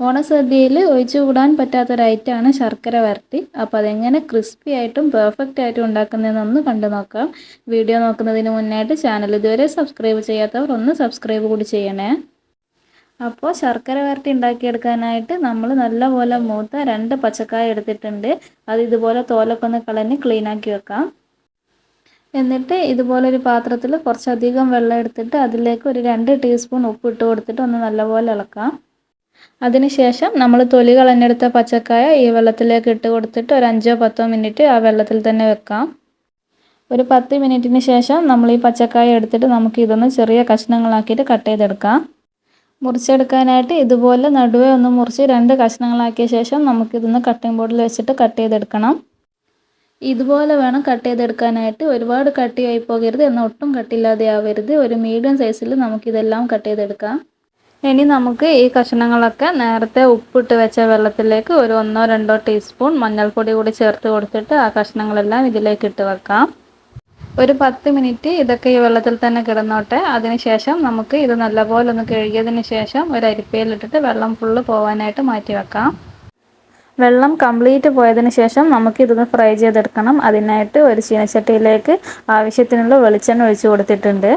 ഓണസദ്യയിൽ ഒഴിച്ചു കൂടാൻ പറ്റാത്തൊരൈറ്റമാണ് ശർക്കര വരട്ടി. അപ്പോൾ അതെങ്ങനെ ക്രിസ്പി ആയിട്ടും പെർഫെക്റ്റ് ആയിട്ടും ഉണ്ടാക്കുന്നതെന്നൊന്ന് കണ്ടു നോക്കാം. വീഡിയോ നോക്കുന്നതിന് മുന്നായിട്ട് ചാനൽ ഇതുവരെ സബ്സ്ക്രൈബ് ചെയ്യാത്തവർ ഒന്ന് സബ്സ്ക്രൈബ് കൂടി ചെയ്യണേ. അപ്പോൾ ശർക്കര വരട്ടി ഉണ്ടാക്കിയെടുക്കാനായിട്ട് നമ്മൾ നല്ലപോലെ മൂത്ത രണ്ട് പച്ചക്കായ എടുത്തിട്ടുണ്ട്. അത് ഇതുപോലെ തോലൊക്കെ ഒന്ന് കളഞ്ഞ് ക്ലീനാക്കി വെക്കാം. എന്നിട്ട് ഇതുപോലൊരു പാത്രത്തിൽ കുറച്ചധികം വെള്ളം എടുത്തിട്ട് അതിലേക്ക് ഒരു രണ്ട് ടീസ്പൂൺ ഉപ്പ് ഇട്ട് കൊടുത്തിട്ട് ഒന്ന് നല്ലപോലെ ഇളക്കാം. അതിനുശേഷം നമ്മൾ തൊലി കളഞ്ഞെടുത്ത പച്ചക്കായ ഈ വെള്ളത്തിലേക്ക് ഇട്ട് കൊടുത്തിട്ട് ഒരു അഞ്ചോ പത്തോ മിനിറ്റ് ആ വെള്ളത്തിൽ തന്നെ വെക്കാം. ഒരു പത്ത് മിനിറ്റിന് ശേഷം നമ്മൾ ഈ പച്ചക്കായ എടുത്തിട്ട് നമുക്ക് ഇതൊന്ന് ചെറിയ കഷ്ണങ്ങളാക്കിയിട്ട് കട്ട് ചെയ്തെടുക്കാം. മുറിച്ചെടുക്കാനായിട്ട് ഇതുപോലെ നടുവേ ഒന്ന് മുറിച്ച് രണ്ട് കഷ്ണങ്ങളാക്കിയ ശേഷം നമുക്കിതൊന്ന് കട്ടിംഗ് ബോർഡിൽ വെച്ചിട്ട് കട്ട് ചെയ്തെടുക്കണം. ഇതുപോലെ വേണം കട്ട് ചെയ്തെടുക്കാനായിട്ട്. ഒരുപാട് കട്ടിയായി പോകരുത് എന്നാൽ ഒട്ടും കട്ടില്ലാതെ ആവരുത്. ഒരു മീഡിയം സൈസിൽ നമുക്കിതെല്ലാം കട്ട് ചെയ്തെടുക്കാം. ഇനി നമുക്ക് ഈ കഷ്ണങ്ങളൊക്കെ നേരത്തെ ഉപ്പിട്ട് വെച്ച വെള്ളത്തിലേക്ക് ഒരു ഒന്നോ രണ്ടോ ടീസ്പൂൺ മഞ്ഞൾപ്പൊടി കൂടി ചേർത്ത് കൊടുത്തിട്ട് ആ കഷ്ണങ്ങളെല്ലാം ഇതിലേക്ക് ഇട്ട് വെക്കാം. ഒരു പത്ത് മിനിറ്റ് ഇതൊക്കെ ഈ വെള്ളത്തിൽ തന്നെ കിടന്നോട്ടെ. അതിനുശേഷം നമുക്ക് ഇത് നല്ലപോലെ ഒന്ന് കഴുകിയതിന് ശേഷം ഒരു അരിപ്പയിലിട്ടിട്ട് വെള്ളം ഫുള്ള് പോകാനായിട്ട് മാറ്റി വെക്കാം. വെള്ളം കംപ്ലീറ്റ് പോയതിന് ശേഷം നമുക്ക് ഇതൊന്ന് ഫ്രൈ ചെയ്തെടുക്കണം. അതിനായിട്ട് ഒരു ചീനച്ചട്ടിയിലേക്ക് ആവശ്യത്തിനുള്ള വെളിച്ചെണ്ണ ഒഴിച്ചു കൊടുത്തിട്ടുണ്ട്.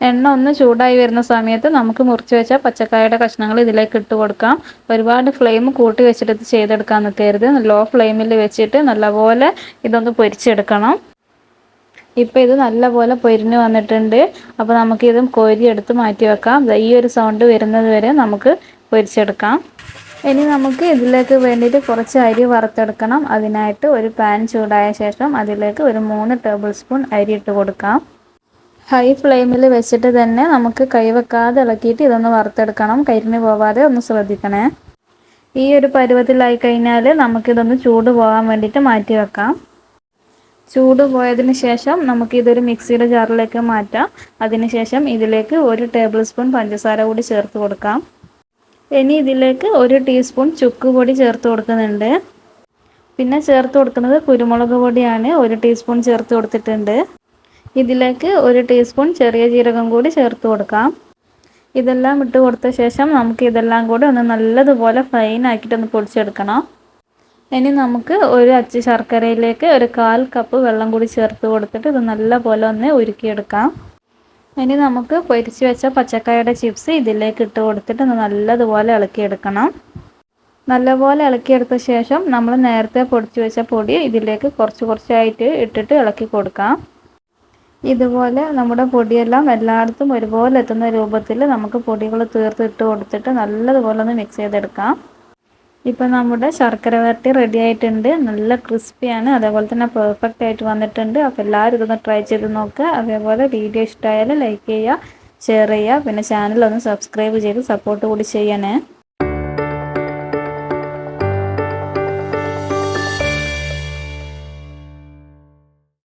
എണ്ണ ഒന്ന് ചൂടായി വരുന്ന സമയത്ത് നമുക്ക് മുറിച്ച് വെച്ച പച്ചക്കായയുടെ കഷ്ണങ്ങൾ ഇതിലേക്ക് ഇട്ട് കൊടുക്കാം. ഒരുപാട് ഫ്ലെയിം കൂട്ടി വെച്ചിട്ട് ഇത് ചെയ്തെടുക്കാൻ നിൽക്കരുത്. ലോ ഫ്ലെയിമിൽ വെച്ചിട്ട് നല്ലപോലെ ഇതൊന്ന് പൊരിച്ചെടുക്കണം. ഇപ്പോൾ ഇത് നല്ലപോലെ പൊരിഞ്ഞ് വന്നിട്ടുണ്ട്. അപ്പോൾ നമുക്കിതും കോരി എടുത്ത് മാറ്റി വെക്കാം. ഈ ഒരു സൗണ്ട് വരുന്നത് വരെ നമുക്ക് പൊരിച്ചെടുക്കാം. ഇനി നമുക്ക് ഇതിലേക്ക് വേണ്ടിയിട്ട് കുറച്ച് അരി വറുത്തെടുക്കണം. അതിനായിട്ട് ഒരു പാൻ ചൂടായ ശേഷം അതിലേക്ക് ഒരു മൂന്ന് ടേബിൾ സ്പൂൺ അരി ഇട്ട് കൊടുക്കാം. ഹൈ ഫ്ലെയിമിൽ വെച്ചിട്ട് തന്നെ നമുക്ക് കൈവെക്കാതെ ഇളക്കിയിട്ട് ഇതൊന്ന് വറുത്തെടുക്കണം. കരിഞ്ഞു പോവാതെ ഒന്ന് ശ്രദ്ധിക്കണേ. ഈ ഒരു പരുവത്തിലായി കഴിഞ്ഞാൽ നമുക്കിതൊന്ന് ചൂട് പോകാൻ വേണ്ടിയിട്ട് മാറ്റി വെക്കാം. ചൂട് പോയതിന് ശേഷം നമുക്കിതൊരു മിക്സിയുടെ ജാറിലേക്ക് മാറ്റാം. അതിനുശേഷം ഇതിലേക്ക് ഒരു ടേബിൾ സ്പൂൺ പഞ്ചസാര കൂടി ചേർത്ത് കൊടുക്കാം. ഇനി ഇതിലേക്ക് ഒരു ടീസ്പൂൺ ചുക്ക് പൊടി ചേർത്ത് കൊടുക്കുന്നുണ്ട്. പിന്നെ ചേർത്ത് കൊടുക്കുന്നത് കുരുമുളക് പൊടിയാണ്. ഒരു ടീസ്പൂൺ ചേർത്ത് കൊടുത്തിട്ടുണ്ട്. ഇതിലേക്ക് ഒരു ടീസ്പൂൺ ചെറിയ ജീരകം കൂടി ചേർത്ത് കൊടുക്കാം. ഇതെല്ലാം ഇട്ട് കൊടുത്ത ശേഷം നമുക്ക് ഇതെല്ലാം കൂടി ഒന്ന് നല്ലതുപോലെ ഫൈൻ ആക്കിയിട്ട് ഒന്ന് പൊടിച്ചെടുക്കണം. ഇനി നമുക്ക് ഒരു അച്ച് ശർക്കരയിലേക്ക് ഒരു കാൽ കപ്പ് വെള്ളം കൂടി ചേർത്ത് കൊടുത്തിട്ട് ഇത് നല്ലപോലെ ഒന്ന് ഉരുക്കിയെടുക്കാം. ഇനി നമുക്ക് പൊരിച്ച് വെച്ച പച്ചക്കായയുടെ ചിപ്സ് ഇതിലേക്ക് ഇട്ട് കൊടുത്തിട്ട് ഒന്ന് നല്ലതുപോലെ ഇളക്കിയെടുക്കണം. നല്ലപോലെ ഇളക്കിയെടുത്ത ശേഷം നമ്മൾ നേരത്തെ പൊടിച്ച് വെച്ച പൊടി ഇതിലേക്ക് കുറച്ച് കുറച്ചായിട്ട് ഇട്ടിട്ട് ഇളക്കി കൊടുക്കാം. ഇതുപോലെ നമ്മുടെ പൊടിയെല്ലാം എല്ലായിടത്തും ഒരുപോലെ എത്തുന്ന രൂപത്തിൽ നമുക്ക് പൊടികൾ തീർത്ത് ഇട്ട് കൊടുത്തിട്ട് നല്ലതുപോലെ ഒന്ന് മിക്സ് ചെയ്തെടുക്കാം. ഇപ്പം നമ്മുടെ ശർക്കര വരട്ടി റെഡി ആയിട്ടുണ്ട്. നല്ല ക്രിസ്പിയാണ് അതേപോലെ തന്നെ പെർഫെക്റ്റ് ആയിട്ട് വന്നിട്ടുണ്ട്. അപ്പോൾ എല്ലാവരും ഇതൊന്ന് ട്രൈ ചെയ്ത് നോക്കുക അതേപോലെ വീഡിയോ ഇഷ്ടമായാലും ലൈക്ക് ചെയ്യുക ഷെയർ ചെയ്യുക. പിന്നെ ചാനൽ ഒന്ന് സബ്സ്ക്രൈബ് ചെയ്ത് സപ്പോർട്ട് കൂടി ചെയ്യണേ.